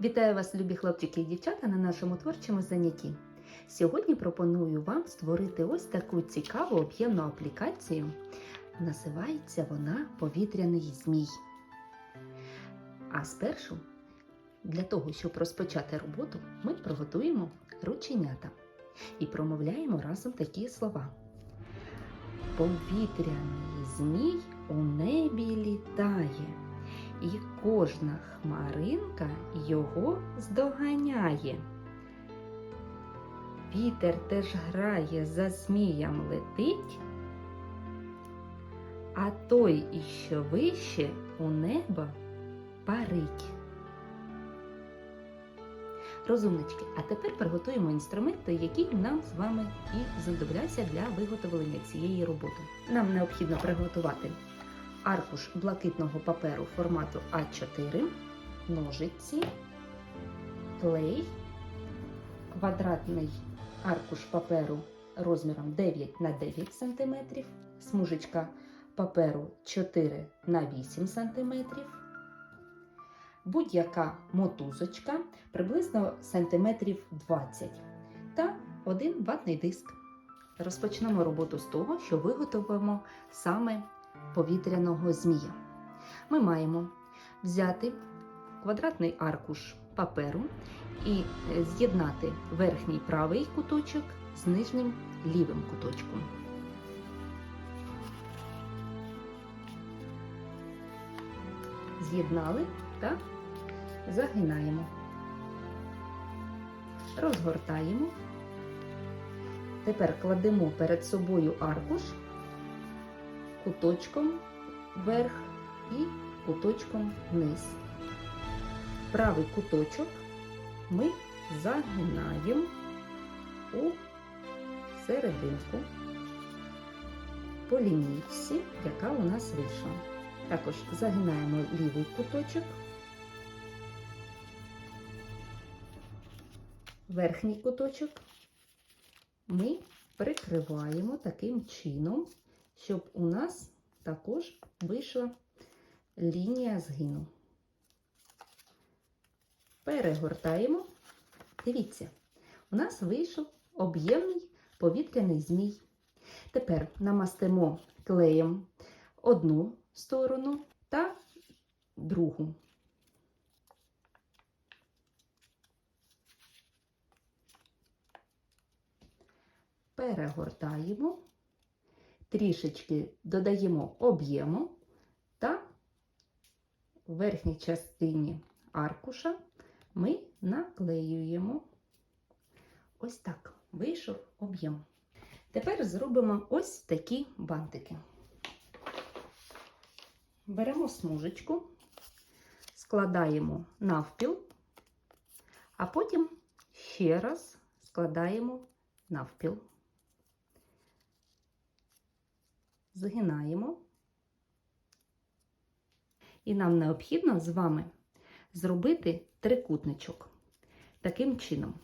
Вітаю вас, любі хлопчики і дівчата, на нашому творчому занятті. Сьогодні пропоную вам створити ось таку цікаву об'ємну аплікацію. Називається вона Повітряний змій. А спершу, для того, щоб розпочати роботу, ми приготуємо рученята і промовляємо разом такі слова. Повітряний змій у небі літає і кожна хмаринка його здоганяє. Вітер теж грає, за зміям летить, а той, іщо вище у небо парить. Розумнички, а тепер приготуємо інструменти, які нам з вами і знадобляться для виготовлення цієї роботи. Нам необхідно приготувати аркуш блакитного паперу формату А4, ножиці, клей, квадратний аркуш паперу розміром 9 на 9 см, смужечка паперу 4 на 8 см, будь-яка мотузочка приблизно сантиметрів 20 та один ватний диск. Розпочнемо роботу з того, що виготовимо саме повітряного змія. Ми маємо взяти квадратний аркуш паперу і з'єднати верхній правий куточок з нижнім лівим куточком. З'єднали та загинаємо, розгортаємо. Тепер кладемо перед собою аркуш куточком вверх і куточком вниз. Правий куточок ми загинаємо у серединку по лінійці, яка у нас вийшла. Також загинаємо лівий куточок, верхній куточок ми прикриваємо таким чином щоб у нас також вийшла лінія згину. Перегортаємо. Дивіться, у нас вийшов об'ємний повітряний змій. Тепер намастимо клеєм одну сторону та другу. Перегортаємо трішечки додаємо об'єму та в верхній частині аркуша ми наклеюємо. Ось так вийшов об'єм. Тепер зробимо ось такі бантики. Беремо смужечку, складаємо навпіл, а потім ще раз складаємо навпіл. Згинаємо. І нам необхідно з вами зробити трикутничок. Таким чином,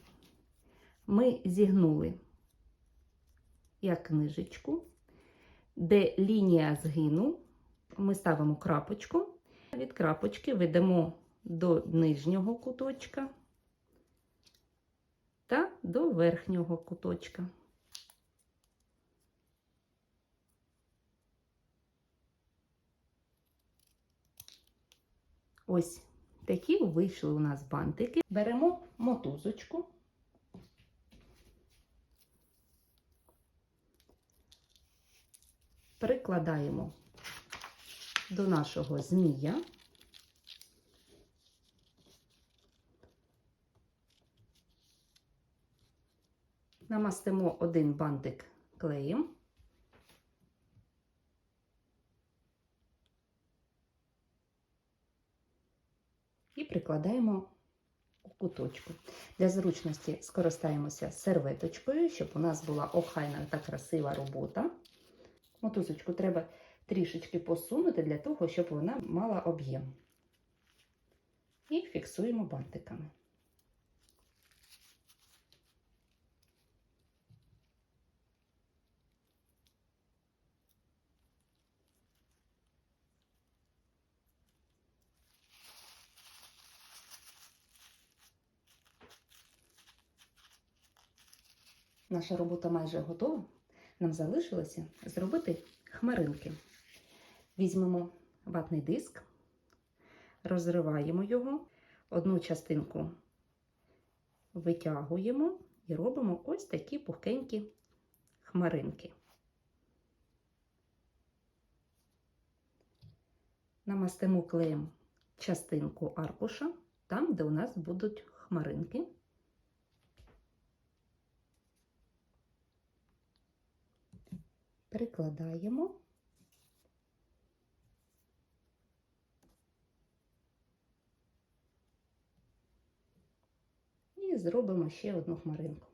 ми зігнули як книжечку, де лінія згину, ми ставимо крапочку, від крапочки ведемо до нижнього куточка та до верхнього куточка. Ось такі вийшли у нас бантики. Беремо мотузочку. Прикладаємо до нашого змія. Намастимо один бантик клеєм. І прикладаємо у куточку. Для зручності скористаємося серветочкою, щоб у нас була охайна та красива робота. Мотузочку треба трішечки посунути для того, щоб вона мала об'єм. І фіксуємо бантиками. Наша робота майже готова. Нам залишилося зробити хмаринки. Візьмемо ватний диск, розриваємо його, одну частинку витягуємо і робимо ось такі пухкенькі хмаринки. Намастимо клеєм частинку аркуша, там, де у нас будуть хмаринки. Прикладаємо. І зробимо ще одну хмаринку.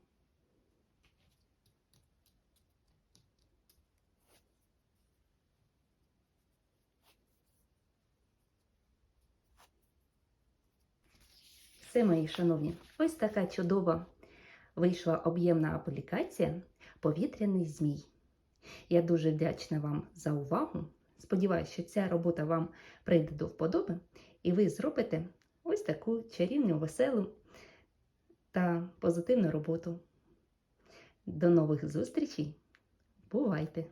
Все, мої шановні, ось така чудова вийшла об'ємна аплікація Повітряний змій. Я дуже вдячна вам за увагу. Сподіваюся, що ця робота вам прийде до вподоби, і ви зробите ось таку чарівну, веселу та позитивну роботу. До нових зустрічей! Бувайте!